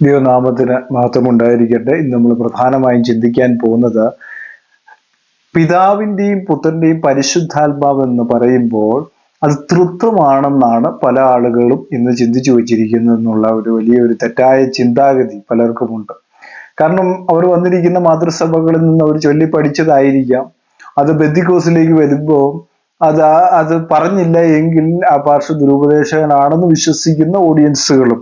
ദൈവനാമത്തിന് മാത്രം ഉണ്ടായിരിക്കട്ടെ ഇന്ന് നമ്മൾ പ്രധാനമായും ചിന്തിക്കാൻ പോകുന്നത് പിതാവിന്റെയും പുത്രന്റെയും പരിശുദ്ധാത്മാവ് എന്ന് പറയുമ്പോൾ അത് തൃത്വമാണെന്നാണ് പല ആളുകളും ഇന്ന് ചിന്തിച്ചു വച്ചിരിക്കുന്നത് എന്നുള്ള ഒരു വലിയൊരു തെറ്റായ ചിന്താഗതി പലർക്കുമുണ്ട്. കാരണം അവർ വന്നിരിക്കുന്ന മാതൃസഭകളിൽ നിന്ന് അവർ ചൊല്ലി പഠിച്ചതായിരിക്കാം. അത് ബന്ദിക്കോസിലേക്ക് വരുമ്പോൾ അത് അത് പറഞ്ഞില്ല എങ്കിൽ ആ പാർശ്വ ദുരുപദേശകനാണെന്ന് വിശ്വസിക്കുന്ന ഓഡിയൻസുകളും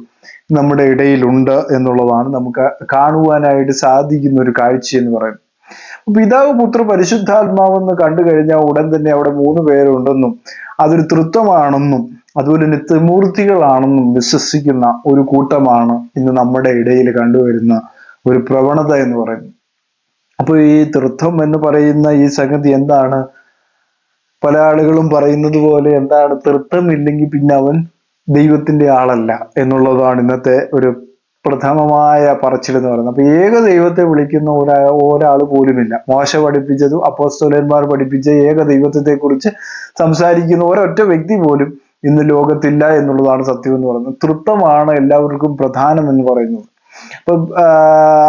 നമ്മുടെ ഇടയിലുണ്ട് എന്നുള്ളതാണ് നമുക്ക് കാണുവാനായിട്ട് സാധിക്കുന്ന ഒരു കാഴ്ച എന്ന് പറയുന്നത്. പിതാവ് പുത്ര പരിശുദ്ധാത്മാവെന്ന് കണ്ടു കഴിഞ്ഞാൽ ഉടൻ തന്നെ അവിടെ മൂന്ന് പേരുണ്ടെന്നും അതൊരു തൃത്വമാണെന്നും അതുപോലെ തന്നെ ത്രിമൂർത്തികളാണെന്നും വിശ്വസിക്കുന്ന ഒരു കൂട്ടമാണ് ഇന്ന് നമ്മുടെ ഇടയിൽ കണ്ടുവരുന്ന ഒരു പ്രവണത എന്ന് പറയുന്നത്. അപ്പോൾ ഈ തൃത്വം എന്ന് പറയുന്ന ഈ സംഗതി എന്താണ്? പല ആളുകളും പറയുന്നത് പോലെ എന്താണ്? തൃത്വം ഇല്ലെങ്കിൽ പിന്നെ അവൻ ദൈവത്തിന്റെ ആളല്ല എന്നുള്ളതാണ് ഇന്നത്തെ ഒരു പ്രഥമമായ പറച്ചിൽ എന്ന് പറയുന്നത്. അപ്പൊ ഏക ദൈവത്തെ വിളിക്കുന്ന ഒരാ ഒരാൾ പോലുമില്ല. മോശ പഠിപ്പിച്ചതും അപ്പോസ്തോലന്മാർ പഠിപ്പിച്ച ഏക ദൈവത്തെ കുറിച്ച് സംസാരിക്കുന്ന ഒരൊറ്റ വ്യക്തി പോലും ഇന്ന് ലോകത്തില്ല എന്നുള്ളതാണ് സത്യം എന്ന് പറയുന്നത്. തൃത്വമാണ് എല്ലാവർക്കും പ്രധാനം എന്ന് പറയുന്നത്. അപ്പൊ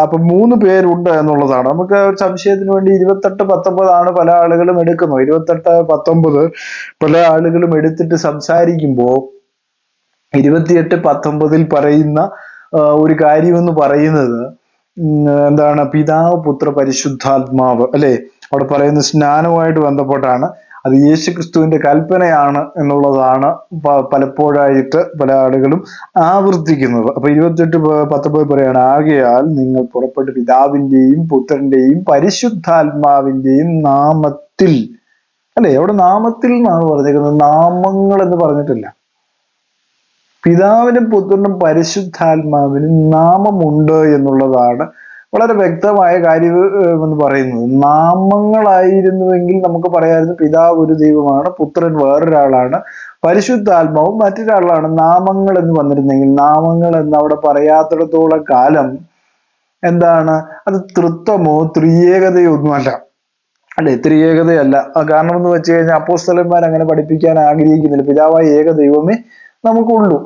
അപ്പൊ മൂന്ന് പേരുണ്ട് എന്നുള്ളതാണ്. നമുക്ക് സംശയത്തിന് വേണ്ടി ഇരുപത്തെട്ട് പത്തൊമ്പതാണ് പല ആളുകളും എടുക്കുന്നത്. ഇരുപത്തെട്ട് പത്തൊമ്പത് പല ആളുകളും എടുത്തിട്ട് സംസാരിക്കുമ്പോൾ ഇരുപത്തിയെട്ട് പത്തൊമ്പതിൽ പറയുന്ന ഒരു കാര്യമെന്ന് പറയുന്നത് എന്താണ് പിതാവ് പുത്ര പരിശുദ്ധാത്മാവ് അല്ലെ? അവിടെ പറയുന്ന സ്നാനവുമായിട്ട് ബന്ധപ്പെട്ടാണ്. അത് യേശു ക്രിസ്തുവിന്റെ കൽപ്പനയാണ് എന്നുള്ളതാണ് പലപ്പോഴായിട്ട് പല ആളുകളും ആവർത്തിക്കുന്നത്. അപ്പൊ ഇരുപത്തെട്ട് പത്തൊമ്പത് പറയാണ് ആകയാൽ നിങ്ങൾ പുറപ്പെട്ട് പിതാവിന്റെയും പുത്രന്റെയും പരിശുദ്ധാത്മാവിന്റെയും നാമത്തിൽ അല്ലെ? അവിടെ നാമത്തിൽ എന്നാണ് പറഞ്ഞേക്കുന്നത്? നാമങ്ങൾ എന്ന് പറഞ്ഞിട്ടില്ല. പിതാവിനും പുത്രനും പരിശുദ്ധാത്മാവിനും നാമമുണ്ട് എന്നുള്ളതാണ് വളരെ വ്യക്തമായ കാര്യം എന്ന് പറയുന്നത്. നാമങ്ങളായിരുന്നുവെങ്കിൽ നമുക്ക് പറയാമായിരുന്നു പിതാവ് ഒരു ദൈവമാണ് പുത്രൻ വേറൊരാളാണ് പരിശുദ്ധാത്മാവും മറ്റൊരാളാണ്. നാമങ്ങൾ എന്ന് വന്നിരുന്നെങ്കിൽ നാമങ്ങൾ എന്ന് അവിടെ പറയാത്തിടത്തോളം കാലം എന്താണ്? അത് തൃത്വമോ ത്രിയേകതയോ ഒന്നുമല്ല അല്ലെ? ത്രിയേകതയല്ല. കാരണം എന്ന് വെച്ച് കഴിഞ്ഞാൽ അപ്പോസ്തലന്മാർ അങ്ങനെ പഠിപ്പിക്കാൻ ആഗ്രഹിക്കുന്നില്ല. പിതാവായ ഏക ദൈവമേ നമുക്കുള്ളൂ.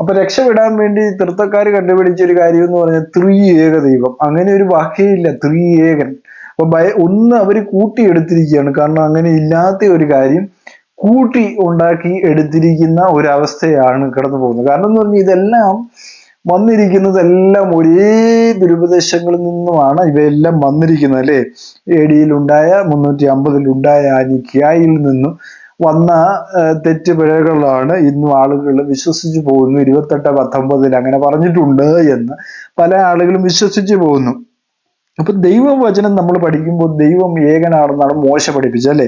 അപ്പൊ രക്ഷപ്പെടാൻ വേണ്ടി തൃത്തക്കാർ കണ്ടുപിടിച്ച ഒരു കാര്യം എന്ന് പറഞ്ഞാൽ ത്രിയേക ദൈവം. അങ്ങനെ ഒരു വാക്കേയില്ല ത്രിയേകൻ. അപ്പൊ ഭയ ഒന്ന് അവർ കൂട്ടിയെടുത്തിരിക്കുകയാണ്. കാരണം അങ്ങനെ ഇല്ലാത്ത ഒരു കാര്യം കൂട്ടി ഉണ്ടാക്കി എടുത്തിരിക്കുന്ന ഒരവസ്ഥയാണ് കടന്നു പോകുന്നത്. കാരണം എന്ന് പറഞ്ഞാൽ ഇതെല്ലാം വന്നിരിക്കുന്നതെല്ലാം ഒരേ ദുരുപദേശങ്ങളിൽ നിന്നുമാണ് ഇവയെല്ലാം വന്നിരിക്കുന്നത് അല്ലേ? എ ഡിയിൽ ഉണ്ടായ മുന്നൂറ്റി അമ്പതിൽ ഉണ്ടായ ആ നിക്കിയായിൽ നിന്നും വന്ന തെറ്റ് പിഴകളാണ് ഇന്നും ആളുകൾ വിശ്വസിച്ചു പോകുന്നു. ഇരുപത്തെട്ട് പത്തൊമ്പതിൽ അങ്ങനെ പറഞ്ഞിട്ടുണ്ട് എന്ന് പല ആളുകളും വിശ്വസിച്ചു പോകുന്നു. അപ്പൊ ദൈവവചനം നമ്മൾ പഠിക്കുമ്പോൾ ദൈവം ഏകനാണെന്നാണ് മോശ പഠിപ്പിച്ചത് അല്ലെ?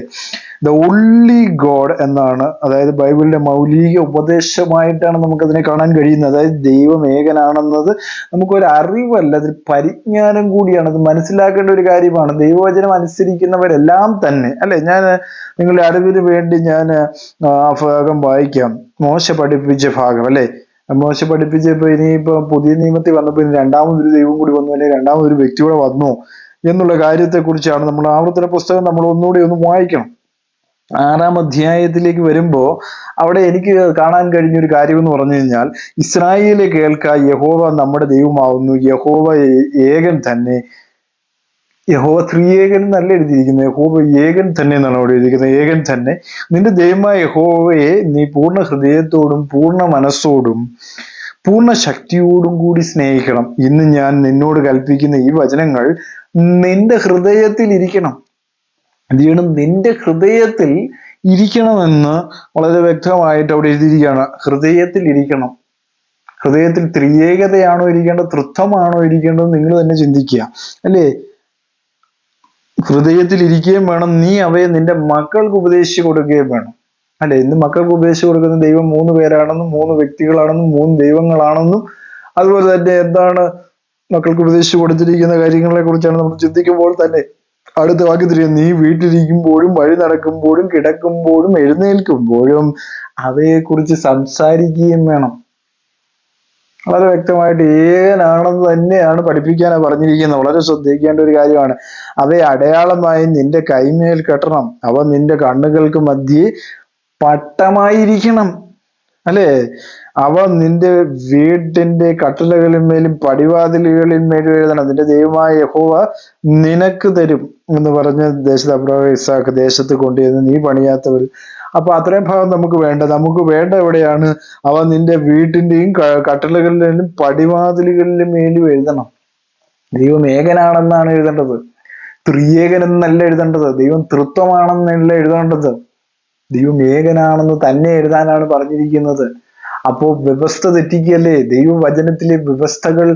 ദ ഒൺലി ഗോഡ് എന്നാണ് അതായത് ബൈബിളിന്റെ മൗലിക ഉപദേശമായിട്ടാണ് നമുക്കതിനെ കാണാൻ കഴിയുന്നത്. അതായത് ദൈവം ഏകനാണെന്നത് നമുക്കൊരു അറിവല്ല അതൊരു പരിജ്ഞാനം കൂടിയാണ്. അത് മനസ്സിലാക്കേണ്ട ഒരു കാര്യമാണ്. ദൈവവചനം അനുസരിക്കുന്നവരെല്ലാം തന്നെ അല്ലെ? ഞാൻ നിങ്ങളുടെ അറിവിന് വേണ്ടി ഞാൻ ആ ഭാഗം വായിക്കാം. മോശ പഠിപ്പിച്ച ഭാഗം അല്ലെ? മോശ പഠിപ്പിച്ചപ്പോ ഇനിയിപ്പോ പുതിയ നിയമത്തിൽ വന്നപ്പോ ഇനി രണ്ടാമതൊരു ദൈവം കൂടി വന്നു അല്ലെങ്കിൽ രണ്ടാമതൊരു വ്യക്തി കൂടെ വന്നു എന്നുള്ള കാര്യത്തെ കുറിച്ചാണ് നമ്മൾ ആവർത്തന പുസ്തകം നമ്മൾ ഒന്നുകൂടി ഒന്ന് വായിക്കണം. ആറാം അധ്യായത്തിലേക്ക് വരുമ്പോ അവിടെ എനിക്ക് കാണാൻ കഴിഞ്ഞ ഒരു കാര്യം എന്ന് പറഞ്ഞു കഴിഞ്ഞാൽ ഇസ്രായേലെ കേൾക്ക യഹോവ നമ്മുടെ ദൈവമാവുന്നു യഹോവ ഏകൻ തന്നെ യഹോവ ത്രിയേകൻ എന്നല്ല എഴുതിയിരിക്കുന്നത്. യഹോവ ഏകൻ തന്നെ എന്നാണ് അവിടെ എഴുതിയിരിക്കുന്നത്. ഏകൻ തന്നെ. നിന്റെ ദൈവമായ യഹോവയെ നീ പൂർണ ഹൃദയത്തോടും പൂർണ മനസ്സോടും പൂർണ ശക്തിയോടും കൂടി സ്നേഹിക്കണം. ഇന്ന് ഞാൻ നിന്നോട് കൽപ്പിക്കുന്ന ഈ വചനങ്ങൾ നിന്റെ ഹൃദയത്തിൽ ഇരിക്കണം. എന്ത് ചെയ്യണം നിന്റെ ഹൃദയത്തിൽ ഇരിക്കണമെന്ന് വളരെ വ്യക്തമായിട്ട് അവിടെ എഴുതിയിരിക്കുകയാണ്. ഹൃദയത്തിൽ ഇരിക്കണം. ഹൃദയത്തിൽ ത്രിയേകതയാണോ ഇരിക്കേണ്ടത്? തൃത്വമാണോ ഇരിക്കേണ്ടത്? നിങ്ങൾ തന്നെ ചിന്തിക്കുക. അല്ലേ? ഹൃദയത്തിൽ ഇരിക്കുകയും വേണം. നീ അവയെ നിന്റെ മക്കൾക്ക് ഉപദേശിച്ചു കൊടുക്കുകയും വേണം. അല്ലെ? ഇന്ന് മക്കൾക്ക് ഉപദേശിച്ചു കൊടുക്കുന്ന ദൈവം മൂന്ന് പേരാണെന്നും മൂന്ന് വ്യക്തികളാണെന്നും മൂന്ന് ദൈവങ്ങളാണെന്നും അതുപോലെ തന്നെ എന്താണ് മക്കൾക്ക് ഉപദേശിച്ചു കൊടുത്തിരിക്കുന്ന കാര്യങ്ങളെ കുറിച്ചാണ് നമ്മൾ ചിന്തിക്കുമ്പോൾ തന്നെ അടുത്ത വാക്യത്തിൽ നീ വീട്ടിലിരിക്കുമ്പോഴും വഴി നടക്കുമ്പോഴും കിടക്കുമ്പോഴും എഴുന്നേൽക്കുമ്പോഴും അവയെക്കുറിച്ച് സംസാരിക്കുകയും വേണം. വളരെ വ്യക്തമായിട്ട് ഏകനാണെന്ന് തന്നെയാണ് പഠിപ്പിക്കാനാണ് പറഞ്ഞിരിക്കുന്നത്. വളരെ ശ്രദ്ധിക്കേണ്ട ഒരു കാര്യമാണ്. അവയെ അടയാളമായി നിന്റെ കൈമേൽ കെട്ടണം. അവ നിന്റെ കണ്ണുകൾക്ക് മധ്യേ പട്ടമായിരിക്കണം. അല്ലേ? അവ നിന്റെ വീട്ടിന്റെ കട്ടിലകളിന്മേലും പടിവാതിലുകളിന്മേലും എഴുതണം. നിന്റെ ദൈവമായ യഹോവ നിനക്ക് തരും എന്ന് പറഞ്ഞ് ദേശത്ത് അബ്രഹാം ഇസാഖ് ദേശത്ത് കൊണ്ടുവന്ന് നീ പണിയാത്തവർ അപ്പൊ അത്രയും ഭാഗം നമുക്ക് വേണ്ട നമുക്ക് വേണ്ട എവിടെയാണ്? അവ നിന്റെ വീട്ടിന്റെയും കട്ടിലുകളിലും പടിവാതിലുകളിലും മേലും എഴുതണം. ദൈവം ഏകനാണെന്നാണ് എഴുതേണ്ടത്. ത്രിയേകൻ എന്നല്ല എഴുതേണ്ടത്. ദൈവം തൃത്വമാണെന്നല്ല എഴുതേണ്ടത്. ദൈവം ഏകനാണെന്ന് തന്നെ എഴുതാനാണ് പറഞ്ഞിരിക്കുന്നത്. അപ്പോ വ്യവസ്ഥ തെറ്റിക്കല്ലേ ദൈവവചനത്തിലെ വ്യവസ്ഥകൾ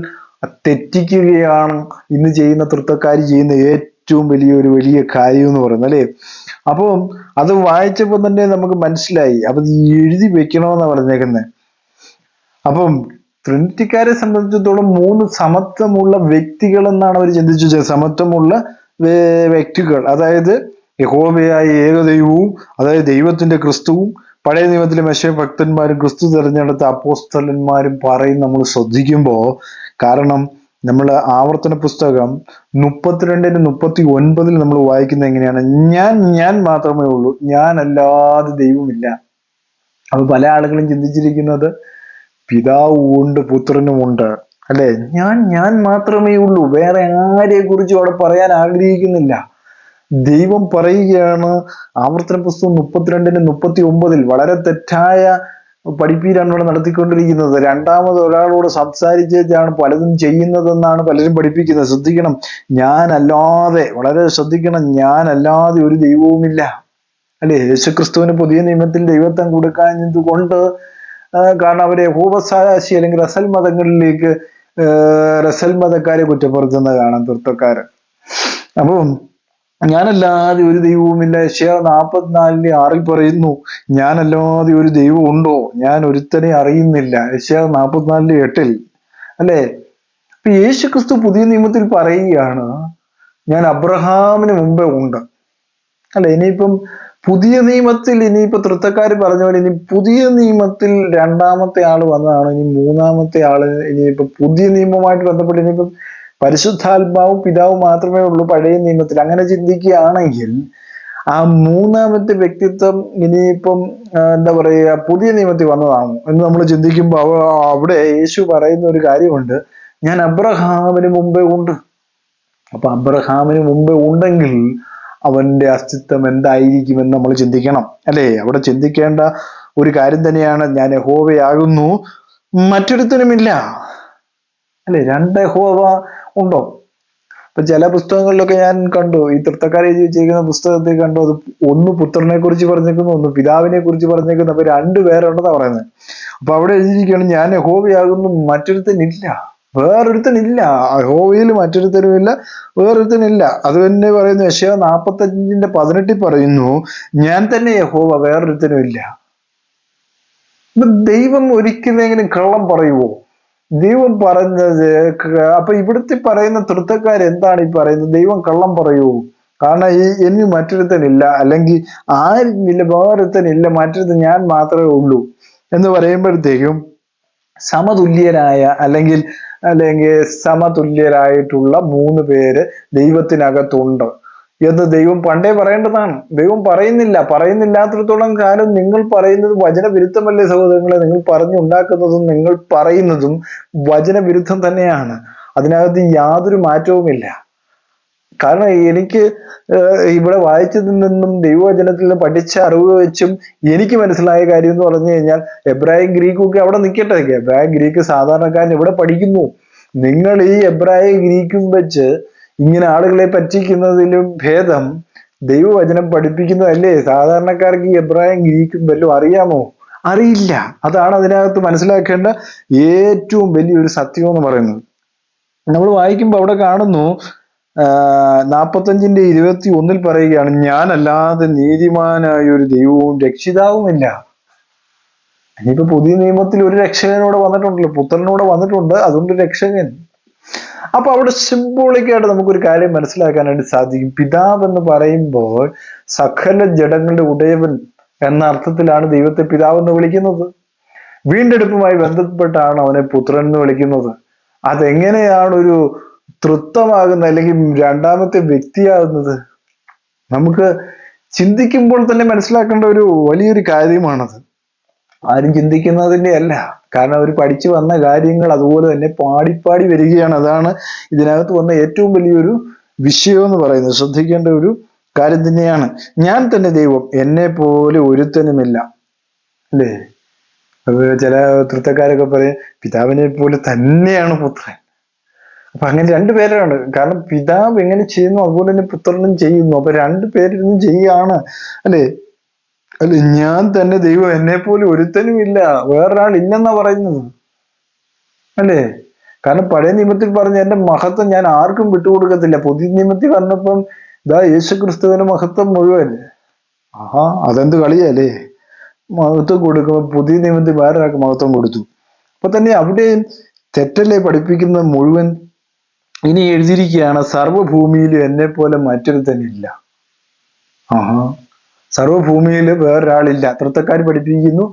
തെറ്റിക്കുകയാണ് ഇന്ന് ചെയ്യുന്ന തൃത്വക്കാർ ചെയ്യുന്ന ഏറ്റവും വലിയൊരു വലിയ കാര്യം എന്ന് പറയുന്നത് അല്ലേ? അപ്പം അത് വായിച്ചപ്പോൾ തന്നെ നമുക്ക് മനസ്സിലായി. അപ്പൊ എഴുതി വെക്കണമെന്നാണ് പറഞ്ഞേക്കുന്നത് അപ്പം ട്രിനിറ്റിക്കാരെ സംബന്ധിച്ചിടത്തോളം മൂന്ന് സമത്വമുള്ള വ്യക്തികൾ എന്നാണ് അവർ ചിന്തിച്ചു സമത്വമുള്ള വ്യക്തികൾ. അതായത് യഹോബയായ ഏകദൈവവും അതായത് ദൈവത്തിന്റെ ക്രിസ്തുവും പഴയ നിയമത്തിലെ മെഷ ഭക്തന്മാരും ക്രിസ്തു തിരഞ്ഞെടുത്ത അപ്പോസ്തലന്മാരും പറയും നമ്മൾ ശ്രദ്ധിക്കുമ്പോൾ കാരണം നമ്മൾ ആവർത്തന പുസ്തകം മുപ്പത്തിരണ്ടിന് മുപ്പത്തി ഒൻപതിൽ നമ്മൾ വായിക്കുന്നത് എങ്ങനെയാണ്? ഞാൻ ഞാൻ മാത്രമേ ഉള്ളൂ. ഞാൻ അല്ലാതെ ദൈവമില്ല. അപ്പൊ പല ആളുകളും ചിന്തിച്ചിരിക്കുന്നത് പിതാവ് ഉണ്ട് പുത്രനും ഉണ്ട്. അല്ലെ? ഞാൻ ഞാൻ മാത്രമേ ഉള്ളൂ. വേറെ ആരെ കുറിച്ചും അവിടെ പറയാൻ ആഗ്രഹിക്കുന്നില്ല. ദൈവം പറയുകയാണ് ആവർത്തന പുസ്തകം മുപ്പത്തിരണ്ടിന് മുപ്പത്തി ഒമ്പതിൽ വളരെ തെറ്റായ പഠിപ്പീരാണ് നടത്തിക്കൊണ്ടിരിക്കുന്നത്. രണ്ടാമത് ഒരാളോട് സംസാരിച്ചാണ് പലതും ചെയ്യുന്നതെന്നാണ് പലരും പഠിപ്പിക്കുന്നത്. ശ്രദ്ധിക്കണം ഞാനല്ലാതെ വളരെ ശ്രദ്ധിക്കണം ഞാനല്ലാതെ ഒരു ദൈവവുമില്ല. അല്ലെ? യേശുക്രിസ്തുവിന് പുതിയ നിയമത്തിൽ ദൈവത്വം കൊടുക്കാൻ കൊണ്ട് കാരണം അവരെ ഹൂപസാശി അല്ലെങ്കിൽ റസൽ മതങ്ങളിലേക്ക് റസൽ മതക്കാരെ കുറ്റപ്പെടുത്തുന്നത് കാണാം തൃത്വക്കാര് അപ്പം ഞാനല്ലാതെ ഒരു ദൈവവുമില്ല. യശയ നാൽപ്പത്തിനാലിന്റെ ആറിൽ പറയുന്നു ഞാനല്ലാതെ ഒരു ദൈവം ഉണ്ടോ? ഞാൻ ഒരുത്തനെ അറിയുന്നില്ല. യശയ നാൽപ്പത്തിനാലിന്റെ എട്ടിൽ. അല്ലെ? അപ്പൊ യേശു ക്രിസ്തു പുതിയ നിയമത്തിൽ പറയുകയാണ് ഞാൻ അബ്രഹാമിന് മുമ്പേ ഉണ്ട്. അല്ല? ഇനിയിപ്പം പുതിയ നിയമത്തിൽ ഇനിയിപ്പോ തൃത്തക്കാർ പറഞ്ഞ പോലെ ഇനി പുതിയ നിയമത്തിൽ രണ്ടാമത്തെ ആൾ വന്നതാണ് ഇനി മൂന്നാമത്തെ ആൾ ഇനിയിപ്പോ പുതിയ നിയമവുമായിട്ട് ബന്ധപ്പെട്ട് ഇനിയിപ്പം പരിശുദ്ധാത്മാവും പിതാവും മാത്രമേ ഉള്ളൂ പഴയ നിയമത്തിൽ. അങ്ങനെ ചിന്തിക്കുകയാണെങ്കിൽ ആ മൂന്നാമത്തെ വ്യക്തിത്വം ഇനിയിപ്പം എന്താ പറയുക പുതിയ നിയമത്തിൽ വന്നതാണ് എന്ന് നമ്മൾ ചിന്തിക്കുമ്പോൾ അവിടെ യേശു പറയുന്ന ഒരു കാര്യമുണ്ട്. ഞാൻ അബ്രഹാമിന് മുമ്പേ ഉണ്ട്. അപ്പൊ അബ്രഹാമിന് മുമ്പേ ഉണ്ടെങ്കിൽ അവന്റെ അസ്തിത്വം എന്തായിരിക്കുമെന്ന് നമ്മൾ ചിന്തിക്കണം. അല്ലേ? അവിടെ ചിന്തിക്കേണ്ട ഒരു കാര്യം തന്നെയാണ് ഞാൻ യഹോവയാകുന്നു. മറ്റൊരുത്തനുമില്ല. അല്ലെ? രണ്ട് യഹോവ ഉണ്ടോ? ഇപ്പൊ ചില പുസ്തകങ്ങളിലൊക്കെ ഞാൻ കണ്ടു ഈ തൃത്തക്കാർ എഴുതി പുസ്തകത്തിൽ കണ്ടു അത് ഒന്ന് പുത്രനെ കുറിച്ച് പറഞ്ഞേക്കുന്നു ഒന്ന് പിതാവിനെ കുറിച്ച് പറഞ്ഞേക്കുന്നു അപ്പൊ രണ്ടു പേരുണ്ടെന്നാ പറയുന്നത്. അപ്പൊ അവിടെ എഴുതിയിരിക്കുകയാണ് ഞാൻ ഹോബിയാകുന്നു മറ്റൊരുത്തനില്ല. വേറൊരുത്തനില്ല. യഹോവയിൽ മറ്റൊരുത്തനുമില്ല വേറൊരുത്തനില്ല. അത് തന്നെ പറയുന്നു യശ നാപ്പത്തഞ്ചിന്റെ പതിനെട്ടിൽ പറയുന്നു ഞാൻ തന്നെ യഹോവ വേറൊരുത്തനുമില്ല. ദൈവം ഒരിക്കലെങ്കിലും കള്ളം പറയുവോ? ദൈവം പറഞ്ഞത് അപ്പൊ ഇവിടുത്തെ പറയുന്ന തൃത്തക്കാർ എന്താണ് ഈ പറയുന്നത്? ദൈവം കള്ളം പറയൂ. കാരണം ഈ എനി മറ്റൊരുത്തനില്ല. അല്ലെങ്കിൽ ആരുമില്ല വേറൊരുത്തനില്ല മറ്റൊരുത്തൻ ഞാൻ മാത്രമേ ഉള്ളൂ എന്ന് പറയുമ്പോഴത്തേക്കും സമതുല്യരായ അല്ലെങ്കിൽ അല്ലെങ്കിൽ സമതുല്യരായിട്ടുള്ള മൂന്ന് പേര് ദൈവത്തിനകത്തുണ്ട്. എന്ന് ദൈവം പണ്ടേ പറയേണ്ടതാണ്. ദൈവം പറയുന്നില്ല. പറയുന്നില്ലാത്തിടത്തോളം കാലം നിങ്ങൾ പറയുന്നത് വചനവിരുദ്ധമല്ലേ സഹോദരങ്ങളെ നിങ്ങൾ പറഞ്ഞുണ്ടാക്കുന്നതും നിങ്ങൾ പറയുന്നതും വചനവിരുദ്ധം തന്നെയാണ്. അതിനകത്ത് യാതൊരു മാറ്റവുമില്ല. കാരണം എനിക്ക് ഇവിടെ വായിച്ചതിൽ നിന്നും ദൈവവചനത്തിൽ നിന്ന് പഠിച്ച അറിവ് വെച്ചും എനിക്ക് മനസ്സിലായ കാര്യം എന്ന് പറഞ്ഞു കഴിഞ്ഞാൽ എബ്രാഹിം ഗ്രീക്കും ഒക്കെ അവിടെ നിൽക്കട്ടെ. എബ്രാഹിം ഗ്രീക്ക് സാധാരണക്കാരൻ ഇവിടെ പഠിക്കുന്നു. നിങ്ങൾ ഈ എബ്രാഹിം ഗ്രീക്കും വെച്ച് ഇങ്ങനെ ആളുകളെ പറ്റിക്കുന്നതിലും ഭേദം ദൈവവചനം പഠിപ്പിക്കുന്നതല്ലേ? സാധാരണക്കാർക്ക് ഈ എബ്രാഹിം ഗ്രീക്കും വല്ലതും അറിയാമോ? അറിയില്ല. അതാണ് അതിനകത്ത് മനസ്സിലാക്കേണ്ട ഏറ്റവും വലിയൊരു സത്യം എന്ന് പറയുന്നത്. നമ്മൾ വായിക്കുമ്പോൾ അവിടെ കാണുന്നു നാൽപ്പത്തഞ്ചിന്റെ ഇരുപത്തി ഒന്നിൽ പറയുകയാണ് ഞാനല്ലാതെ നീതിമാനായ ഒരു ദൈവവും രക്ഷിതാവുമില്ല. ഇനിയിപ്പോ പുതിയ നിയമത്തിൽ ഒരു രക്ഷകനോടെ വന്നിട്ടുണ്ടല്ലോ പുത്രനോട് വന്നിട്ടുണ്ട് അതുകൊണ്ട് രക്ഷകൻ. അപ്പൊ അവിടെ സിംബോളിക്കായിട്ട് നമുക്കൊരു കാര്യം മനസ്സിലാക്കാനായിട്ട് സാധിക്കും. പിതാവ് എന്ന് പറയുമ്പോൾ സകല ജഡങ്ങളുടെ ഉടയവൻ എന്ന അർത്ഥത്തിലാണ് ദൈവത്തെ പിതാവ് എന്ന് വിളിക്കുന്നത്. വീണ്ടെടുപ്പുമായി ബന്ധപ്പെട്ടാണ് അവനെ പുത്രൻ എന്ന് വിളിക്കുന്നത്. അതെങ്ങനെയാണ് ഒരു തൃത്വമാകുന്നത് അല്ലെങ്കിൽ രണ്ടാമത്തെ വ്യക്തിയാകുന്നത്? നമുക്ക് ചിന്തിക്കുമ്പോൾ തന്നെ മനസ്സിലാക്കേണ്ട ഒരു വലിയൊരു കാര്യമാണത്. ആരും ചിന്തിക്കുന്നതിന്റെ അല്ല. കാരണം അവർ പഠിച്ചു വന്ന കാര്യങ്ങൾ അതുപോലെ തന്നെ പാടിപ്പാടി വരികയാണ്. അതാണ് ഇതിനകത്ത് വന്ന ഏറ്റവും വലിയൊരു വിഷയം എന്ന് പറയുന്നത്. ശ്രദ്ധിക്കേണ്ട ഒരു കാര്യം തന്നെയാണ്. ഞാൻ തന്നെ ദൈവം എന്നെ പോലെ ഒരുത്തനുമില്ല. അല്ലേ? ചില തൃത്തക്കാരൊക്കെ പറയും പിതാവിനെ പോലെ തന്നെയാണ് പുത്രൻ. അപ്പൊ അങ്ങനെ രണ്ടു പേരാണ്. കാരണം പിതാവ് എങ്ങനെ ചെയ്യുന്നു അതുപോലെ തന്നെ പുത്രനും ചെയ്യുന്നു. അപ്പൊ രണ്ടു പേരിരുന്ന് ചെയ്യാണ്. അല്ലേ? അല്ലെ ഞാൻ തന്നെ ദൈവം എന്നെ പോലെ ഒരുത്തനും ഇല്ല. വേറൊരാൾ ഇല്ലെന്നാ പറയുന്നത്. അല്ലേ? കാരണം പഴയ നിയമത്തിൽ പറഞ്ഞ എന്റെ മഹത്വം ഞാൻ ആർക്കും വിട്ടുകൊടുക്കത്തില്ല. പുതിയ നിയമത്തിൽ വന്നപ്പം ഇതാ യേശു ക്രിസ്തുവിന്റെ മഹത്വം മുഴുവൻ. ആഹാ അതെന്ത് കളിയല്ലേ? മഹത്വം കൊടുക്കുമ്പോൾ പുതിയ നിയമത്തിൽ വേറൊരാൾക്ക് മഹത്വം കൊടുത്തു. അപ്പൊ തന്നെ അവിടെയും തെറ്റല്ലേ പഠിപ്പിക്കുന്നത് മുഴുവൻ? ഇനി എഴുതിയിരിക്കുകയാണ് സർവഭൂമിയിലും എന്നെ പോലെ മറ്റൊരു തന്നെ ഇല്ല ആഹാ. സർവഭൂമിയിൽ വേറൊരാളില്ല. തൃത്തക്കാർ പഠിപ്പിക്കുന്നു.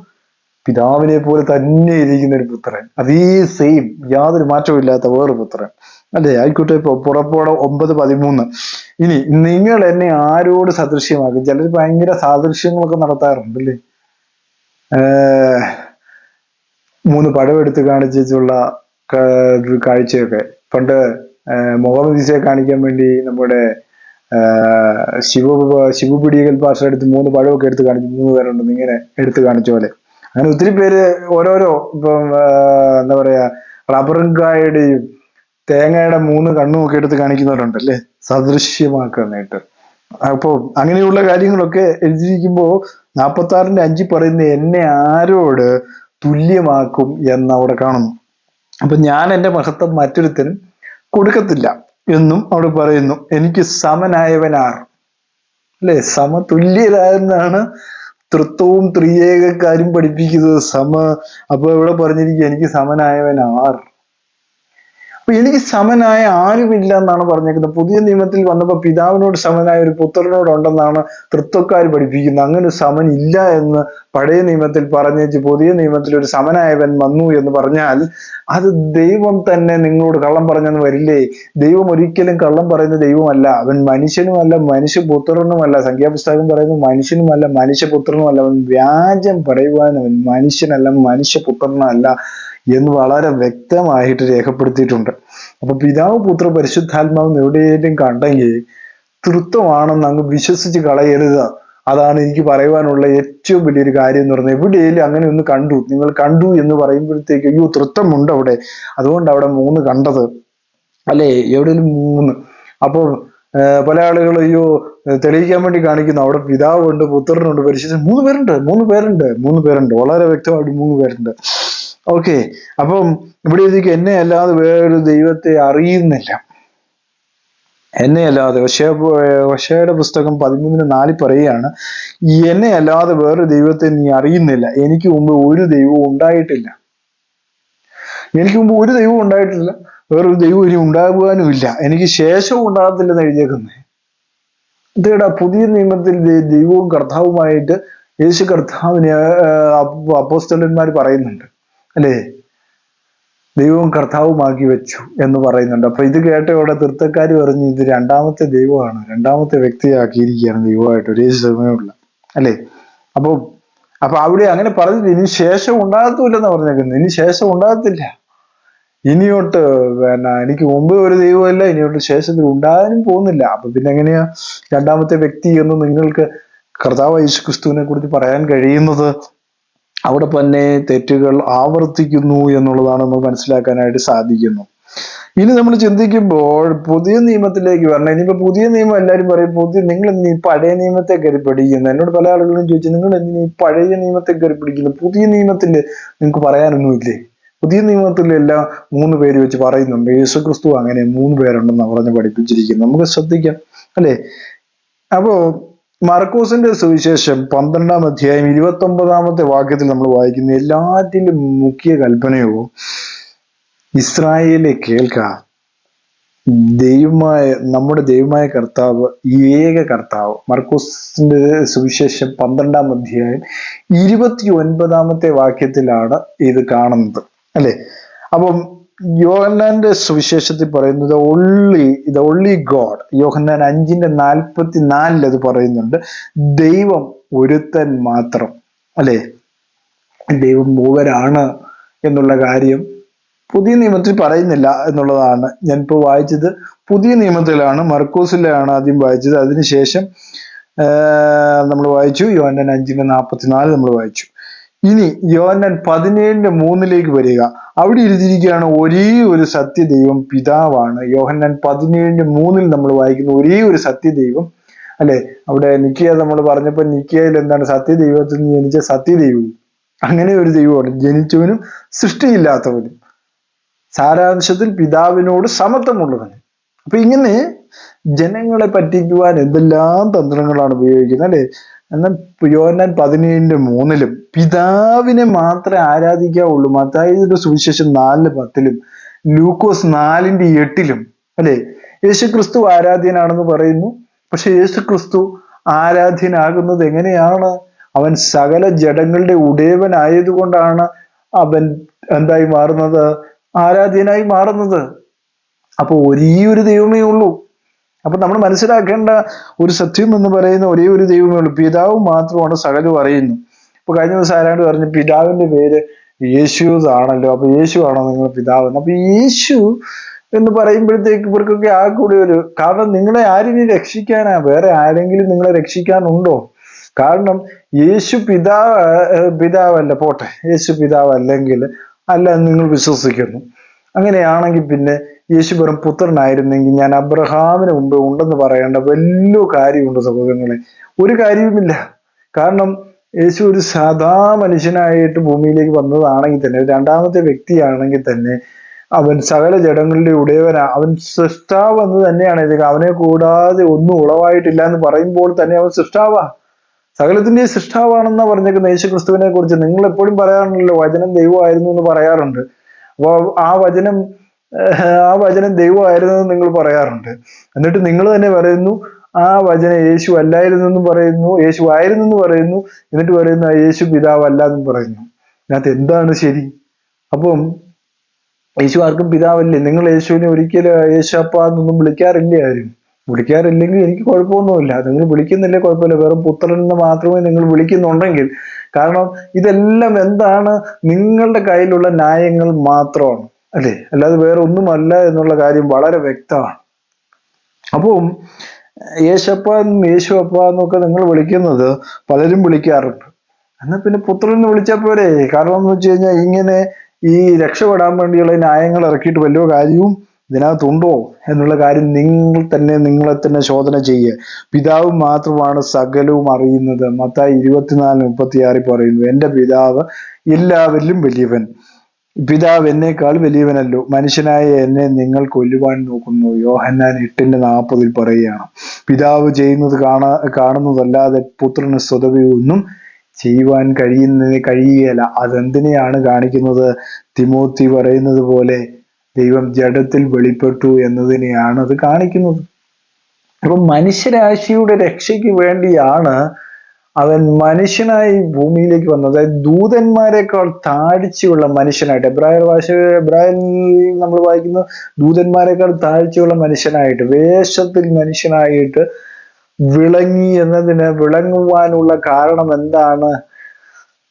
പിതാവിനെ പോലെ തന്നെ ഇരിക്കുന്ന ഒരു പുത്രൻ. അതേ സെയിം യാതൊരു മാറ്റവും ഇല്ലാത്ത വേറൊരു പുത്രൻ. അല്ലേ? ആയിക്കോട്ടെ ഇപ്പൊ പുറപ്പോടെ ഒമ്പത് പതിമൂന്ന്. ഇനി നിങ്ങൾ എന്നെ ആരോട് സദൃശ്യമാക്കും? ചിലർ ഭയങ്കര സാദൃശ്യങ്ങളൊക്കെ നടത്താറുണ്ട് അല്ലേ? മൂന്ന് പടം എടുത്ത് കാണിച്ചുള്ള കാഴ്ചയൊക്കെ. പണ്ട് മുഹമ്മദ് ഈസയെ കാണിക്കാൻ വേണ്ടി നമ്മുടെ ശിവ ശിവപിടിയകൽ പാഷ എടുത്ത് മൂന്ന് പഴമൊക്കെ എടുത്ത് കാണിച്ചു മൂന്ന് പേരുണ്ടെന്ന് ഇങ്ങനെ എടുത്ത് കാണിച്ച പോലെ. അങ്ങനെ ഒത്തിരി പേര് ഓരോരോ ഇപ്പം എന്താ പറയാ റബ്ബറുംകായുടെയും തേങ്ങയുടെ മൂന്ന് കണ്ണും ഒക്കെ എടുത്ത് കാണിക്കുന്നവരുണ്ട് അല്ലേ? സദൃശ്യമാക്കാനായിട്ട്. അപ്പോ അങ്ങനെയുള്ള കാര്യങ്ങളൊക്കെ എഴുതിയിരിക്കുമ്പോ നാൽപ്പത്തി ആറിന്റെ അഞ്ചി പറയുന്ന എന്നെ ആരോട് തുല്യമാക്കും എന്ന് അവിടെ കാണുന്നു. അപ്പൊ ഞാൻ എന്റെ മഹത്വം മറ്റൊരുത്തനും കൊടുക്കത്തില്ല. എന്നും അവിടെ പറയുന്നു എനിക്ക് സമനായവനാർ. അല്ലെ? സമതുല്യരായെന്നാണ് തൃത്വവും ത്രിയേകക്കാരും പഠിപ്പിക്കുന്നത്. സമ അപ്പൊ ഇവിടെ പറഞ്ഞിരിക്കുക എനിക്ക് സമനായവൻ ആർ അപ്പൊ എനിക്ക് സമനായ ആരുമില്ല എന്നാണ് പറഞ്ഞേക്കുന്നത് പുതിയ നിയമത്തിൽ വന്നപ്പോൾ പിതാവിനോട് സമനായ ഒരു പുത്രനോട് ഉണ്ടെന്നാണ് തൃത്വക്കാർ പഠിപ്പിക്കുന്നത്. അങ്ങനെ ഒരു സമൻ ഇല്ല എന്ന് പഴയ നിയമത്തിൽ പറഞ്ഞേച്ച് പുതിയ നിയമത്തിൽ ഒരു സമനായവൻ വന്നു എന്ന് പറഞ്ഞാൽ അത് ദൈവം തന്നെ നിങ്ങളോട് കള്ളം പറഞ്ഞെന്ന് വരില്ലേ? ദൈവം ഒരിക്കലും കള്ളം പറയുന്ന ദൈവമല്ല. അവൻ മനുഷ്യനുമല്ല മനുഷ്യപുത്രനുമല്ല. സംഖ്യാപുസ്തകം പറയുന്നത് മനുഷ്യനുമല്ല മനുഷ്യപുത്രനുമല്ല. അവൻ വ്യാജം പറയുവാൻ അവൻ മനുഷ്യനല്ല മനുഷ്യപുത്രനല്ല. എന്ന് വളരെ വ്യക്തമായിട്ട് രേഖപ്പെടുത്തിയിട്ടുണ്ട്. അപ്പൊ പിതാവ് പുത്ര പരിശുദ്ധാത്മാവ് എവിടെയെങ്കിലും കണ്ടെങ്കിൽ തൃത്വമാണെന്ന് അങ്ങ് വിശ്വസിച്ച് കളയരുത്. അതാണ് എനിക്ക് പറയുവാനുള്ള ഏറ്റവും വലിയൊരു കാര്യം എന്ന് പറഞ്ഞാൽ എവിടെയെങ്കിലും അങ്ങനെ ഒന്ന് കണ്ടു. നിങ്ങൾ കണ്ടു എന്ന് പറയുമ്പോഴത്തേക്ക് അയ്യോ തൃത്വമുണ്ട് അവിടെ. അതുകൊണ്ട് അവിടെ മൂന്ന് കണ്ടത്. അല്ലേ? എവിടെയെങ്കിലും മൂന്ന്. അപ്പോൾ പല ആളുകൾ അയ്യോ തെളിയിക്കാൻ വേണ്ടി കാണിക്കുന്നു. അവിടെ പിതാവുണ്ട് പുത്രനുണ്ട് പരിശുദ്ധ മൂന്ന് പേരുണ്ട് മൂന്ന് പേരുണ്ട് മൂന്ന് പേരുണ്ട്. വളരെ വ്യക്തമായിട്ട് മൂന്ന് പേരുണ്ട്. ഓക്കെ അപ്പം ഇവിടെ ഇതിക്ക് എന്നെ അല്ലാതെ വേറൊരു ദൈവത്തെ അറിയുന്നില്ല. എന്നെ അല്ലാതെ വശയുടെ പുസ്തകം പതിമൂന്നിന് നാലിൽ പറയുകയാണ് എന്നെ അല്ലാതെ വേറൊരു ദൈവത്തെ നീ അറിയുന്നില്ല. എനിക്ക് മുമ്പ് ഒരു ദൈവവും ഉണ്ടായിട്ടില്ല. എനിക്ക് മുമ്പ് ഒരു ദൈവവും ഉണ്ടായിട്ടില്ല. വേറൊരു ദൈവം ഇനി ഉണ്ടാകുവാനുമില്ല എനിക്ക് ശേഷവും ഉണ്ടാകത്തില്ലെന്ന് എഴുതിയേക്കുന്നത് ഇതേടാ പുതിയ നിയമത്തിൽ ദൈവവും കർത്താവുമായിട്ട് യേശു കർത്താവിനെ അപ്പോസ്തലന്മാർ പറയുന്നുണ്ട്. അല്ലേ? ദൈവവും കർത്താവുമാക്കി വെച്ചു എന്ന് പറയുന്നുണ്ട്. അപ്പൊ ഇത് കേട്ടയോടെ തീർത്ഥക്കാർ പറഞ്ഞു ഇത് രണ്ടാമത്തെ ദൈവമാണ്. രണ്ടാമത്തെ വ്യക്തിയാക്കിയിരിക്കുകയാണ് ദൈവമായിട്ട്. ഒരേ സമയമുള്ള അല്ലേ? അപ്പൊ അപ്പൊ അവിടെ അങ്ങനെ പറഞ്ഞിട്ട് ഇനി ശേഷം ഉണ്ടാകത്തുമില്ലെന്ന് പറഞ്ഞേക്കുന്നത്. ഇനി ശേഷം ഉണ്ടാകത്തില്ല. ഇനിയോട്ട് പിന്നെ എനിക്ക് മുമ്പ് ഒരു ദൈവമല്ല ഇനിയോട്ട് ശേഷത്തിൽ ഉണ്ടാകാനും പോകുന്നില്ല. അപ്പൊ പിന്നെ എങ്ങനെയാ രണ്ടാമത്തെ വ്യക്തി എന്ന് നിങ്ങൾക്ക് കർത്താവ് യേശു ക്രിസ്തുവിനെ കുറിച്ച് പറയാൻ കഴിയുന്നത്? അവിടെ തന്നെ തെറ്റുകൾ ആവർത്തിക്കുന്നു എന്നുള്ളതാണ് നമ്മൾ മനസ്സിലാക്കാനായിട്ട് സാധിക്കുന്നു. ഇനി നമ്മൾ ചിന്തിക്കുമ്പോൾ പുതിയ നിയമത്തിലേക്ക് വരണം. ഇനിയിപ്പോ പുതിയ നിയമം എല്ലാവരും പറയും പുതിയ നിങ്ങൾ ഈ പഴയ നിയമത്തെ കയറി പഠിക്കുന്നു എന്നോട് പല ആളുകളും ചോദിച്ചു നിങ്ങൾ എന്തിനാ പഴയ നിയമത്തെ കയറി പിടിക്കുന്നു പുതിയ നിയമത്തിൽ നിങ്ങൾക്ക് പറയാനൊന്നുമില്ലേ? പുതിയ നിയമത്തിലെല്ലാം മൂന്ന് പേര് വെച്ച് പറയുന്നുണ്ട്. യേശു ക്രിസ്തു അങ്ങനെ മൂന്ന് പേരുണ്ടെന്ന് പറഞ്ഞ് പഠിപ്പിച്ചിരിക്കുന്നു നമുക്ക് ശ്രദ്ധിക്കാം അല്ലേ? അപ്പോ മർക്കോസിന്റെ സുവിശേഷം പന്ത്രണ്ടാം അധ്യായം ഇരുപത്തി ഒമ്പതാമത്തെ വാക്യത്തിൽ നമ്മൾ വായിക്കുന്ന എല്ലാറ്റിലും മുഖ്യ കൽപ്പനയോ ഇസ്രായേലെ കേൾക്ക. ദൈവമായ നമ്മുടെ ദൈവമായ കർത്താവ് ഏക കർത്താവ്. മർക്കൂസിന്റെ സുവിശേഷം പന്ത്രണ്ടാം അധ്യായം ഇരുപത്തി ഒൻപതാമത്തെ വാക്യത്തിലാണ് ഇത് കാണുന്നത്. അല്ലെ? അപ്പം യോഹന്നാന്റെ സുവിശേഷത്തിൽ പറയുന്നത് ഒള്ളി ഇത് ഒള്ളി ഗോഡ് യോഹന്നാൻ അഞ്ചിന്റെ നാൽപ്പത്തി നാലിൽ അത് പറയുന്നുണ്ട് ദൈവം ഒരുത്തൻ മാത്രം അല്ലെ? ദൈവം മൂവരാണ് എന്നുള്ള കാര്യം പുതിയ നിയമത്തിൽ പറയുന്നില്ല എന്നുള്ളതാണ്. ഞാനിപ്പോൾ വായിച്ചത് പുതിയ നിയമത്തിലാണ് മർക്കോസിലാണ് ആദ്യം വായിച്ചത്. അതിനുശേഷം നമ്മൾ വായിച്ചു യോഹന്നാൻ അഞ്ചിന്റെ നാൽപ്പത്തിനാല് നമ്മൾ വായിച്ചു. ഇനി യോഹന്നാൻ പതിനേഴിന്റെ മൂന്നിലേക്ക് വരിക. അവിടെ ഇരുതിരിക്കുകയാണ് ഒരേ ഒരു സത്യദൈവം പിതാവാണ്. യോഹന്നാൻ പതിനേഴിന്റെ മൂന്നിൽ നമ്മൾ വായിക്കുന്ന ഒരേ ഒരു സത്യദൈവം. അല്ലെ? അവിടെ നിക്കിയ നമ്മൾ പറഞ്ഞപ്പോൾ നിക്കിയയിൽ എന്താണ്? സത്യദൈവത്തിൽ നിന്ന് ജനിച്ച സത്യദൈവവും. അങ്ങനെ ഒരു ദൈവമാണ് ജനിച്ചവനും സൃഷ്ടിയില്ലാത്തവനും. സാരാംശത്തിൽ പിതാവിനോട് സമത്വമുള്ളവന്. അപ്പൊ ഇങ്ങനെ ജനങ്ങളെ പറ്റിക്കുവാൻ എന്തെല്ലാം തന്ത്രങ്ങളാണ് ഉപയോഗിക്കുന്നത്? അല്ലെ? എന്നാൽ യോഹന്നാൻ പതിനേഴിന്റെ മൂന്നിലും പിതാവിനെ മാത്രമേ ആരാധിക്കാവുള്ളൂ. മത്തായിയുടെ സുവിശേഷം നാലിന് പത്തിലും ലൂക്കോസ് നാലിന്റെ എട്ടിലും അല്ലെ? യേശു ക്രിസ്തു ആരാധ്യനാണെന്ന് പറയുന്നു. പക്ഷെ യേശു ക്രിസ്തു ആരാധ്യനാകുന്നത് എങ്ങനെയാണ്? അവൻ സകല ജഡങ്ങളുടെ ഉടയവനായതുകൊണ്ടാണ് അവൻ എന്തായി മാറുന്നത്? ആരാധ്യനായി മാറുന്നത്. അപ്പോൾ ഒരേ ഒരു ദൈവമേ ഉള്ളൂ. അപ്പൊ നമ്മൾ മനസ്സിലാക്കേണ്ട ഒരു സത്യം എന്ന് പറയുന്ന ഒരേ ഒരു ദൈവമേ ഉള്ളൂ. പിതാവ് മാത്രമാണ് സകലവും അറിയുന്നു ഇപ്പൊ കഴിഞ്ഞ ദിവസം ആരാണ്ട് പറഞ്ഞു പിതാവിന്റെ പേര് യേശു ആണല്ലോ അപ്പൊ യേശു ആണോ നിങ്ങൾ പിതാവ്? അപ്പോൾ അപ്പൊ യേശു എന്ന് പറയുമ്പോഴത്തേക്ക് ഇവർക്കൊക്കെ ആ കൂടി ഒരു കാരണം നിങ്ങളെ ആരിനെ രക്ഷിക്കാനാ? വേറെ ആരെങ്കിലും നിങ്ങളെ രക്ഷിക്കാനുണ്ടോ? കാരണം യേശു പിതാവ് പിതാവല്ല. പോട്ടെ. യേശു പിതാവ് അല്ലെങ്കിൽ അല്ല നിങ്ങൾ വിശ്വസിക്കുന്നു. അങ്ങനെയാണെങ്കിൽ പിന്നെ യേശു വെറും പുത്രനായിരുന്നെങ്കിൽ ഞാൻ അബ്രഹാമിന് മുമ്പ് ഉണ്ടെന്ന് പറയേണ്ട വലിയ കാര്യമുണ്ട് സഹോദരങ്ങളെ. ഒരു കാര്യവുമില്ല. കാരണം യേശു ഒരു സാധാ മനുഷ്യനായിട്ട് ഭൂമിയിലേക്ക് വന്നതാണെങ്കിൽ തന്നെ രണ്ടാമത്തെ വ്യക്തിയാണെങ്കിൽ തന്നെ അവൻ സകല ജടങ്ങളുടെ ഉടയവനാ. അവൻ സൃഷ്ടാവ് എന്ന് തന്നെയാണ് ഇത്. അവനെ കൂടാതെ ഒന്നും ഉളവായിട്ടില്ല എന്ന് പറയുമ്പോൾ തന്നെ അവൻ സൃഷ്ടാവാ. സകലത്തിന്റെ സൃഷ്ടാവാണെന്നാ പറഞ്ഞേക്കുന്ന യേശു ക്രിസ്തുവിനെ കുറിച്ച് നിങ്ങൾ എപ്പോഴും പറയാറുണ്ടല്ലോ വചനം ദൈവമായിരുന്നു എന്ന് പറയാറുണ്ട്. അപ്പോൾ ആ വചനം ആ വചനം ദൈവമായിരുന്നു എന്ന് നിങ്ങൾ പറയാറുണ്ട്. എന്നിട്ട് നിങ്ങൾ തന്നെ പറയുന്നു ആ വചനം യേശു അല്ലായിരുന്നു എന്ന് പറയുന്നു യേശു ആയിരുന്നു എന്ന് പറയുന്നു എന്നിട്ട് പറയുന്നു ആ യേശു പിതാവ് അല്ല എന്ന് പറയുന്നു. അതിനകത്ത് എന്താണ് ശരി? അപ്പം യേശു ആർക്കും പിതാവല്ലേ? നിങ്ങൾ യേശുവിനെ ഒരിക്കലും യേശു അപ്പ എന്നൊന്നും വിളിക്കാറില്ലേ ആരും? വിളിക്കാറില്ലെങ്കിൽ എനിക്ക് കുഴപ്പമൊന്നുമില്ല. നിങ്ങൾ വിളിക്കുന്നില്ല കുഴപ്പമില്ല. വെറും പുത്രൻ എന്ന് മാത്രമേ നിങ്ങൾ വിളിക്കുന്നുണ്ടെങ്കിൽ. കാരണം ഇതെല്ലാം എന്താണ്? നിങ്ങളുടെ കയ്യിലുള്ള ന്യായങ്ങൾ മാത്രമാണ്. അല്ലേ? അല്ലാതെ വേറെ ഒന്നുമല്ല എന്നുള്ള കാര്യം വളരെ വ്യക്തമാണ്. അപ്പം യേശപ്പ എന്നും യേശു അപ്പ എന്നൊക്കെ നിങ്ങൾ വിളിക്കുന്നത് പലരും വിളിക്കാറുണ്ട്. എന്നാൽ പിന്നെ പുത്രൻ എന്ന് വിളിച്ചാൽ പോരെ? കാരണം എന്ന് വെച്ച് കഴിഞ്ഞാൽ ഇങ്ങനെ ഈ രക്ഷപ്പെടാൻ വേണ്ടിയുള്ള ന്യായങ്ങൾ ഇറക്കിയിട്ട് വലിയ കാര്യവും ഇതിനകത്തുണ്ടോ എന്നുള്ള കാര്യം നിങ്ങൾ തന്നെ നിങ്ങളെ തന്നെ ശോധന ചെയ്യുക. പിതാവ് മാത്രമാണ് സകലവും അറിയുന്നത്. മത്തായി ഇരുപത്തിനാല് മുപ്പത്തിയാറിൽ പറയുന്നു എന്റെ പിതാവ് എല്ലാവരിലും വലിയവൻ. പിതാവ് എന്നേക്കാൾ വലിയവനല്ലോ. മനുഷ്യനായ എന്നെ നിങ്ങൾ കൊല്ലുവാൻ നോക്കുന്നു. യോഹന്നാൻ എട്ടിന്റെ നാൽപ്പതിൽ പറയുകയാണ്. പിതാവ് ചെയ്യുന്നത് കാണാ കാണുന്നതല്ലാതെ പുത്രന് സ്വതവൊന്നും ചെയ്യുവാൻ കഴിയുന്നതിന് കഴിയുകയില്ല. അതെന്തിനെയാണ് കാണിക്കുന്നത്? തിമോത്തി പറയുന്നത് പോലെ ദൈവം ജഡത്തിൽ വെളിപ്പെട്ടു എന്നതിനെയാണ് അത് കാണിക്കുന്നത്. അപ്പൊ മനുഷ്യരാശിയുടെ രക്ഷയ്ക്ക് വേണ്ടിയാണ് അവൻ മനുഷ്യനായി ഭൂമിയിലേക്ക് വന്നു. അതായത് ദൂതന്മാരെക്കാൾ താഴ്ചയുള്ള മനുഷ്യനായിട്ട്. എബ്രായർ ഭാഷ എബ്രായൽ നമ്മൾ വായിക്കുന്ന ദൂതന്മാരെക്കാൾ താഴ്ചയുള്ള മനുഷ്യനായിട്ട് വേഷത്തിൽ മനുഷ്യനായിട്ട് വിളങ്ങി എന്നതിന് വിളങ്ങുവാനുള്ള കാരണം എന്താണ്?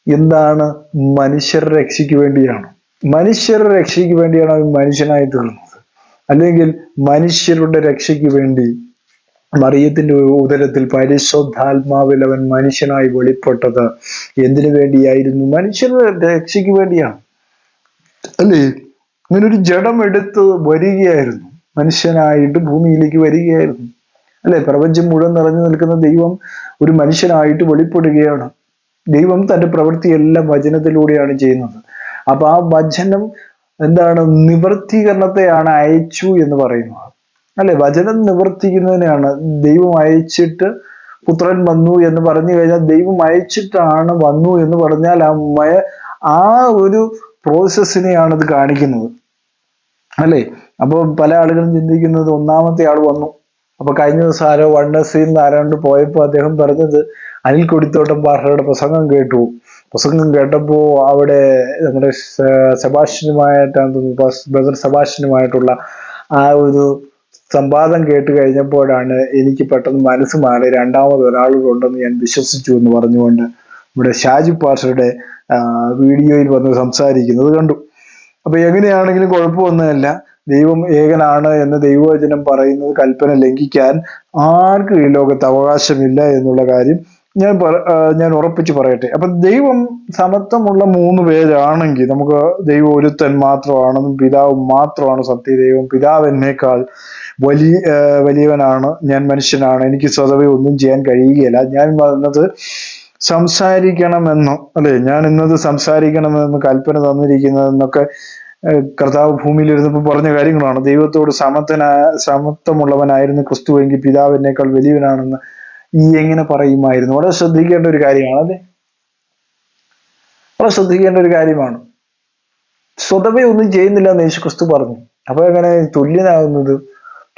എന്താണ്? മനുഷ്യർ രക്ഷയ്ക്ക് വേണ്ടിയാണ്. മനുഷ്യർ രക്ഷയ്ക്ക് വേണ്ടിയാണ് അവൻ മനുഷ്യനായി തീർന്നത്. അല്ലെങ്കിൽ മനുഷ്യരുടെ രക്ഷയ്ക്ക് വേണ്ടി മറിയത്തിന്റെ ഉദരത്തിൽ പരിശുദ്ധാത്മാവിൽ അവൻ മനുഷ്യനായി വെളിപ്പെട്ടത്. എന്തിനു വേണ്ടിയായിരുന്നു? മനുഷ്യരുടെ രക്ഷയ്ക്ക് വേണ്ടിയാണ്. അല്ലേ? ഇങ്ങനൊരു ജഡം എടുത്ത് വരികയായിരുന്നു. മനുഷ്യനായിട്ട് ഭൂമിയിലേക്ക് വരികയായിരുന്നു. അല്ലെ? പ്രപഞ്ചം മുഴുവൻ നിറഞ്ഞു നിൽക്കുന്ന ദൈവം ഒരു മനുഷ്യനായിട്ട് വെളിപ്പെടുകയാണ്. ദൈവം തന്റെ പ്രവൃത്തിയെല്ലാം വചനത്തിലൂടെയാണ് ചെയ്യുന്നത്. അപ്പൊ ആ വചനം എന്താണ്? നിവർത്തീകരണത്തെയാണ് അയച്ചു എന്ന് പറയുന്നത്. അല്ലെ? വചനം നിവർത്തിക്കുന്നതിനെയാണ് ദൈവം അയച്ചിട്ട് പുത്രൻ വന്നു എന്ന് പറഞ്ഞു കഴിഞ്ഞാൽ ദൈവം അയച്ചിട്ടാണ് വന്നു എന്ന് പറഞ്ഞാൽ ആ മയ ആ ഒരു പ്രോസസ്സിനെയാണ് ഇത് കാണിക്കുന്നത്. അല്ലേ? അപ്പോൾ പല ആളുകളും ചിന്തിക്കുന്നത് ഒന്നാമത്തെ ആൾ വന്നു. അപ്പൊ കഴിഞ്ഞ ദിവസം ആരോ വണ്ടസിൽ നിന്ന് ആരാണ്ട് പോയപ്പോൾ അദ്ദേഹം പറഞ്ഞത് അനിൽ കൊടിത്തോട്ടം പാർട്ടിയുടെ പ്രസംഗം കേട്ടു. പ്രസംഗം കേട്ടപ്പോ അവിടെ നമ്മുടെ സെബാഷ്യനുമായിട്ടാണ് ബ്രദർ സെബാഷ്യനുമായിട്ടുള്ള ആ ഒരു സംവാദം കേട്ട് കഴിഞ്ഞപ്പോഴാണ് എനിക്ക് പെട്ടെന്ന് മനസ്സ് മാറി രണ്ടാമത് ഒരാളുണ്ടെന്ന് ഞാൻ വിശ്വസിച്ചു എന്ന് പറഞ്ഞുകൊണ്ട് നമ്മുടെ ഷാജി പാഷയുടെ വീഡിയോയിൽ വന്ന് സംസാരിക്കുന്നത് കണ്ടു. അപ്പൊ എങ്ങനെയാണെങ്കിലും കുഴപ്പമൊന്നുമല്ല. ദൈവം ഏകനാണ് എന്ന് ദൈവവചനം പറയുന്നത് കൽപ്പന ലംഘിക്കാൻ ആർക്കും ഈ ലോകത്ത് അവകാശമില്ല എന്നുള്ള കാര്യം ഞാൻ ഞാൻ ഉറപ്പിച്ച് പറയട്ടെ. അപ്പൊ ദൈവം സമത്വമുള്ള മൂന്ന് പേരാണെങ്കിൽ നമുക്ക് ദൈവം ഒരുത്തൻ മാത്രമാണെന്നും പിതാവ് മാത്രമാണ് സത്യദൈവം. പിതാവ് എന്നേക്കാൾ വലിയ വലിയവനാണ്. ഞാൻ മനുഷ്യനാണ്. എനിക്ക് സ്വതവേ ഒന്നും ചെയ്യാൻ കഴിയുകയില്ല. ഞാൻ വന്നത് സംസാരിക്കണമെന്നോ അല്ലെ? ഞാൻ ഇന്നത് സംസാരിക്കണമെന്ന് കൽപ്പന തന്നിരിക്കുന്നതെന്നൊക്കെ കർത്താവ് ഭൂമിയിൽ ഇരുന്നപ്പോൾ പറഞ്ഞ കാര്യങ്ങളാണ്. ദൈവത്തോട് സമത്വന സമത്വമുള്ളവനായിരുന്നു ക്രിസ്തുവെങ്കിൽ പിതാവ് എന്നേക്കാൾ വലിയവനാണെന്ന് ഈ എങ്ങനെ പറയുമായിരുന്നു? വളരെ ശ്രദ്ധിക്കേണ്ട ഒരു കാര്യമാണ് അല്ലെ വളരെ ശ്രദ്ധിക്കേണ്ട ഒരു കാര്യമാണ്. സ്വതവേ ഒന്നും ചെയ്യുന്നില്ല എന്ന് യേശു ക്രിസ്തു പറഞ്ഞു. അപ്പൊ എങ്ങനെ തുല്യനാകുന്നത്?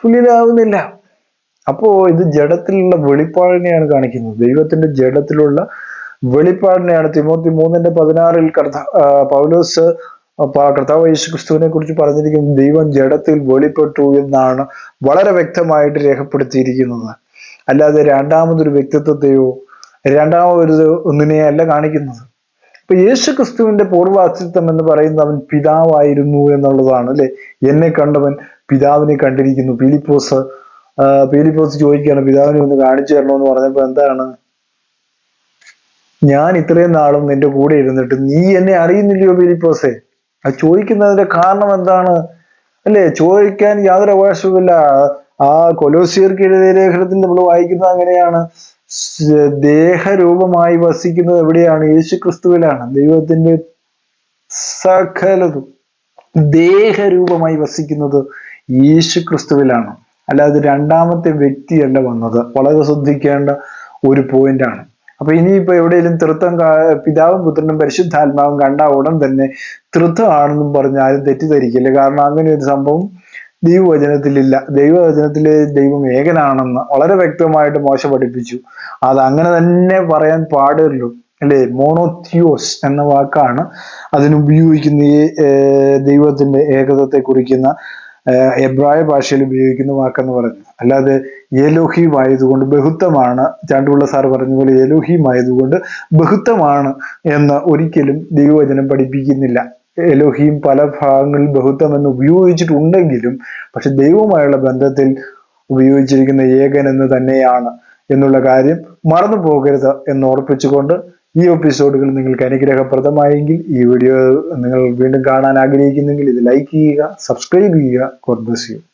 തുല്യനാകുന്നില്ല. അപ്പോ ഇത് ജഡത്തിലുള്ള വെളിപ്പാടിനെയാണ് കാണിക്കുന്നത്. ദൈവത്തിന്റെ ജഡത്തിലുള്ള വെളിപ്പാടിനെയാണ് തിമോത്തി മൂന്നിന്റെ പതിനാറിൽ കർത്ത പൗലോസ് കർത്താവ് യേശു ക്രിസ്തുവിനെ കുറിച്ച് പറഞ്ഞിരിക്കുന്നത് ദൈവം ജഡത്തിൽ വെളിപ്പെട്ടു എന്നാണ് വളരെ വ്യക്തമായിട്ട് രേഖപ്പെടുത്തിയിരിക്കുന്നത്. അല്ലാതെ രണ്ടാമതൊരു വ്യക്തിത്വത്തെയോ രണ്ടാമതൊരു ഒന്നിനെയോ അല്ല കാണിക്കുന്നത്. ഇപ്പൊ യേശു ക്രിസ്തുവിന്റെ പൂർവാസ്തിത്വം എന്ന് പറയുന്നത് അവൻ പിതാവായിരുന്നു എന്നുള്ളതാണ് അല്ലെ? എന്നെ കണ്ടവൻ പിതാവിനെ കണ്ടിരിക്കുന്നു. പീലിപ്പോസ് പീലിപ്പോസ് ചോദിക്കുകയാണ് പിതാവിനെ ഒന്ന് കാണിച്ചു എന്ന് പറഞ്ഞപ്പോ എന്താണ്? ഞാൻ ഇത്രയും നാളും നിന്റെ കൂടെ ഇരുന്നിട്ട് നീ എന്നെ അറിയുന്നില്ലയോ പീലിപ്പോസെ? ആ ചോദിക്കുന്നതിന്റെ കാരണം എന്താണ്? അല്ലേ? ചോദിക്കാൻ യാതൊരു അവകാശവുമില്ല. ആ കൊലോസിയർക്ക് എഴുതിയ ലേഖനത്തിൽ നമ്മൾ വായിക്കുന്നത് അങ്ങനെയാണ്. ദേഹരൂപമായി വസിക്കുന്നത് എവിടെയാണ്? യേശു ക്രിസ്തുവിലാണ് ദൈവത്തിന്റെ സകലതും ദേഹരൂപമായി വസിക്കുന്നത് യേശു ക്രിസ്തുവിലാണ് അല്ലാതെ രണ്ടാമത്തെ വ്യക്തിയല്ല വന്നത്. വളരെ ശ്രദ്ധിക്കേണ്ട ഒരു പോയിന്റ് ആണ് അപ്പൊ ഇനിയിപ്പോ എവിടെയെങ്കിലും തൃത്വം പിതാവും പുത്രനും പരിശുദ്ധാത്മാവും കണ്ട ഉടൻ തന്നെ തൃത്വമാണെന്നും പറഞ്ഞ് ആരും തെറ്റിദ്ധരിക്കില്ല. കാരണം അങ്ങനെ ഒരു സംഭവം ദൈവവചനത്തിലില്ല. ദൈവവചനത്തിൽ ദൈവം ഏകനാണെന്ന് വളരെ വ്യക്തമായിട്ട് മോശം പഠിപ്പിച്ചു അത് അങ്ങനെ തന്നെ പറയാൻ പാടുള്ളൂ. അല്ലേ? മോണോത്യോസ് എന്ന വാക്കാണ് അതിനുപയോഗിക്കുന്ന ഈ ദൈവത്തിന്റെ ഏകതത്തെ കുറിക്കുന്ന എബ്രായ ഭാഷയിൽ ഉപയോഗിക്കുന്ന വാക്കെന്ന് പറയുന്നത്. അല്ലാതെ ഏലോഹീം ആയതുകൊണ്ട് ബഹുത്വമാണ് ചാണ്ടുള്ള സാർ പറഞ്ഞ പോലെ ഏലോഹീം ആയതുകൊണ്ട് ബഹുത്വമാണ് എന്ന് ഒരിക്കലും ദൈവവചനം പഠിപ്പിക്കുന്നില്ല. എലോഹീം പല ഭാഗങ്ങളിൽ ബഹുത്വം എന്ന് ഉപയോഗിച്ചിട്ടുണ്ടെങ്കിലും പക്ഷെ ദൈവവുമായുള്ള ബന്ധത്തിൽ ഉപയോഗിച്ചിരിക്കുന്ന ഏകൻ എന്ന് തന്നെയാണ് എന്നുള്ള കാര്യം മറന്നു പോകരുത് എന്ന് ഓർപ്പിച്ചുകൊണ്ട് ഈ എപ്പിസോഡുകൾ നിങ്ങൾക്ക് അനുഗ്രഹപ്രദമായെങ്കിൽ ഈ വീഡിയോ നിങ്ങൾ വീണ്ടും കാണാൻ ആഗ്രഹിക്കുന്നെങ്കിൽ ഇത് ലൈക്ക് ചെയ്യുക സബ്സ്ക്രൈബ് ചെയ്യുക. ഗോഡ്